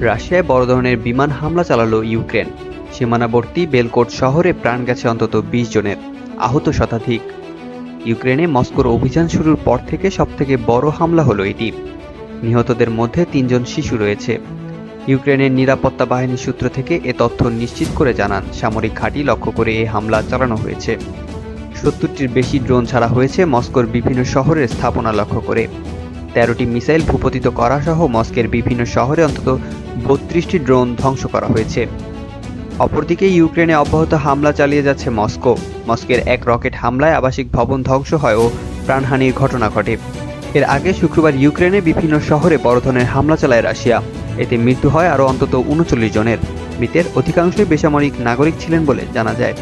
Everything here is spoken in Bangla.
রাশিয়ায় বড় ধরনের বিমান হামলা চালালো ইউক্রেন। সীমানাবর্তী বেলকোট শহরে প্রাণ গেছে অন্তত বিশ জনের, আহত শতাধিক। ইউক্রেনে মস্কোর অভিযান শুরুর পর থেকে সবথেকে বড় হামলা হলো এটি। নিহতদের মধ্যে তিনজন শিশু রয়েছে। ইউক্রেনের নিরাপত্তা বাহিনী সূত্র থেকে এ তথ্য নিশ্চিত করে জানান, সামরিক ঘাঁটি লক্ষ্য করে এই হামলা চালানো হয়েছে। সত্তরটির বেশি ড্রোন ছাড়া হয়েছে মস্কোর বিভিন্ন শহরের স্থাপনা লক্ষ্য করে। তেরোটি মিসাইল ভূপতিত করা সহ মস্কের বিভিন্ন শহরে অন্তত বত্রিশটি ড্রোন ধ্বংস করা হয়েছে। অপরদিকে ইউক্রেনে অব্যাহত হামলা চালিয়ে যাচ্ছে মস্কো। মস্কের এক রকেট হামলায় আবাসিক ভবন ধ্বংস হয় ও প্রাণহানির ঘটনা ঘটে। এর আগে শুক্রবার ইউক্রেনে বিভিন্ন শহরে বড় ধরনের হামলা চালায় রাশিয়া। এতে মৃত্যু হয় আরও অন্তত উনচল্লিশ জনের। মৃতের অধিকাংশই বেসামরিক নাগরিক ছিলেন বলে জানা যায়।